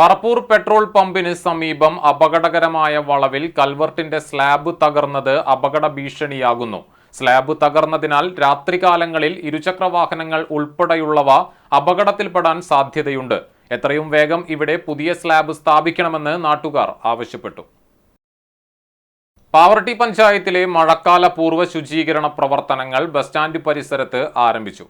Parappur petrol പമ്പിന് സമീപം അപകടകരമായ വളവിൽ കൽവർട്ടിന്റെ സ്ലാബ് തകർന്നത് അപകട ഭീഷണിയാകുന്നു. സ്ലാബ് തകർന്നതിനാൽ രാത്രികാലങ്ങളിൽ ഇരുചക്രവാഹനങ്ങൾ ഉൾപ്പെടെയുള്ളവ അപകടത്തിൽപ്പെടാൻ സാധ്യതയുണ്ട്. എത്രയും വേഗം ഇവിടെ പുതിയ സ്ലാബ് സ്ഥാപിക്കണമെന്ന് നാട്ടുകാർ ആവശ്യപ്പെട്ടു. പാവർട്ടി പഞ്ചായത്തിലെ മഴക്കാല പൂർവ ശുചീകരണ പ്രവർത്തനങ്ങൾ ബസ് സ്റ്റാൻഡ് പരിസരത്ത് ആരംഭിച്ചു.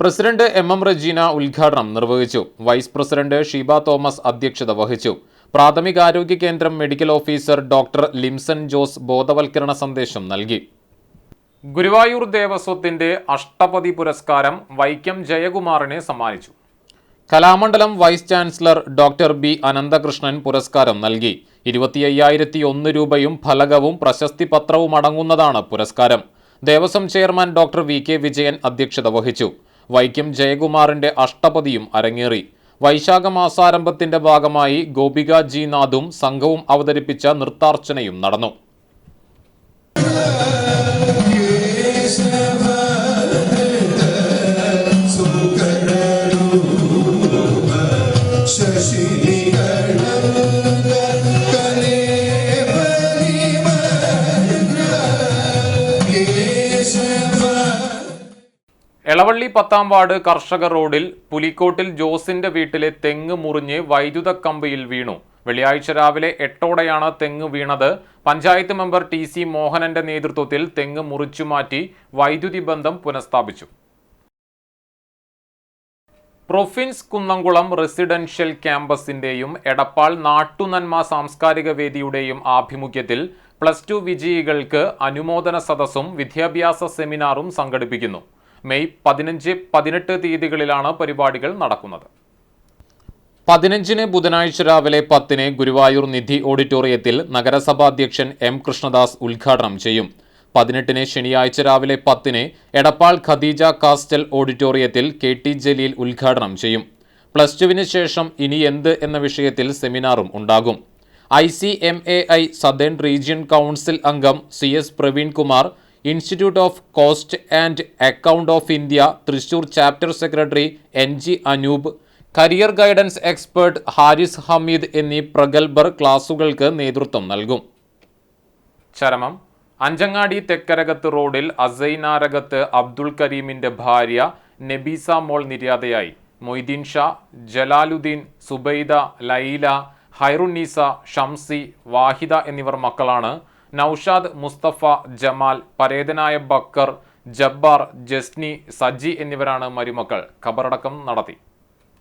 പ്രസിഡന്റ് എം എം റജീന ഉദ്ഘാടനം നിർവഹിച്ചു. വൈസ് പ്രസിഡന്റ് ഷീബ തോമസ് അധ്യക്ഷത വഹിച്ചു. പ്രാഥമികാരോഗ്യ കേന്ദ്രം medical officer doctor Limson Jose ബോധവൽക്കരണ സന്ദേശം നൽകി. ഗുരുവായൂർ ദേവസ്വത്തിന്റെ അഷ്ടപതി പുരസ്കാരം വൈക്കം ജയകുമാറിനെ സമ്മാനിച്ചു. Kalamandalam vice chancellor doctor B Ananthakrishnan പുരസ്കാരം നൽകി. ഇരുപത്തി അയ്യായിരത്തി ഒന്ന് രൂപയും ഫലകവും പ്രശസ്തി പത്രവും അടങ്ങുന്നതാണ് പുരസ്കാരം. Devaswom chairman doctor V K Vijayan അധ്യക്ഷത വഹിച്ചു. വൈക്കം ജയകുമാറിന്റെ അഷ്ടപതിയും അരങ്ങേറി. വൈശാഖ മാസാരംഭത്തിന്റെ ഭാഗമായി ഗോപിക ജി നാഥും സംഘവും അവതരിപ്പിച്ച നൃത്താർച്ചനയും നടന്നു. എളവള്ളി പത്താം വാർഡ് കർഷക റോഡിൽ പുലിക്കോട്ടിൽ ജോസിന്റെ വീട്ടിലെ തെങ്ങ് മുറിഞ്ഞ് വൈദ്യുത കമ്പിയിൽ വീണു. വെള്ളിയാഴ്ച രാവിലെ എട്ടോടെയാണ് തെങ്ങ് വീണത്. പഞ്ചായത്ത് മെമ്പർ ടി സി മോഹനന്റെ നേതൃത്വത്തിൽ തെങ്ങ് മുറിച്ചുമാറ്റി വൈദ്യുതി ബന്ധം പുനഃസ്ഥാപിച്ചു. പ്രൊഫിൻസ് കുന്നംകുളം റെസിഡൻഷ്യൽ ക്യാമ്പസിന്റെയും എടപ്പാൾ നാട്ടുനന്മ സാംസ്കാരിക വേദിയുടെയും ആഭിമുഖ്യത്തിൽ പ്ലസ് ടു വിജയികൾക്ക് അനുമോദന സദസ്സും വിദ്യാഭ്യാസ സെമിനാറും സംഘടിപ്പിക്കുന്നു. മെയ് പതിനഞ്ച് പതിനെട്ട് തീയതികളിലാണ് പരിപാടികൾ നടക്കുന്നത്. പതിനഞ്ചിന് ബുധനാഴ്ച രാവിലെ പത്തിന് ഗുരുവായൂർ നിധി ഓഡിറ്റോറിയത്തിൽ നഗരസഭാ അധ്യക്ഷൻ എം കൃഷ്ണദാസ് ഉദ്ഘാടനം ചെയ്യും. പതിനെട്ടിന് ശനിയാഴ്ച രാവിലെ പത്തിന് എടപ്പാൾ ഖദീജ കാസ്റ്റൽ ഓഡിറ്റോറിയത്തിൽ കെ ടി ജലീൽ ഉദ്ഘാടനം ചെയ്യും. പ്ലസ് ടുവിന് ശേഷം ഇനി എന്ത് എന്ന വിഷയത്തിൽ സെമിനാറും ഉണ്ടാകും. I C M A I southern region council അംഗം C S Praveen Kumar institute of cost and account of India Thrissur chapter secretary N G Anoop career guidance expert Haris Hameed എന്നീ പ്രഗത്ഭർ ക്ലാസുകൾക്ക് നേതൃത്വം നൽകും. ചരമം. അഞ്ചങ്ങാടി തെക്കരകത്ത് റോഡിൽ അസൈനാരകത്ത് അബ്ദുൾ കരീമിന്റെ ഭാര്യ നബീസ മോൾ നിര്യാതയായി. മൊയ്തീൻ ഷാ ജലാലുദ്ദീൻ സുബൈദ ലൈല ഹൈറുന്നീസ ഷംസി വാഹിദ എന്നിവർ മക്കളാണ് നൌഷാദ് മുസ്തഫ ജമാൽ പരേതനായ ബക്കർ ജബ്ബാർ ജസ്നി സജി എന്നിവരാണ് മരുമക്കൾ. ഖബറടക്കം നടത്തി.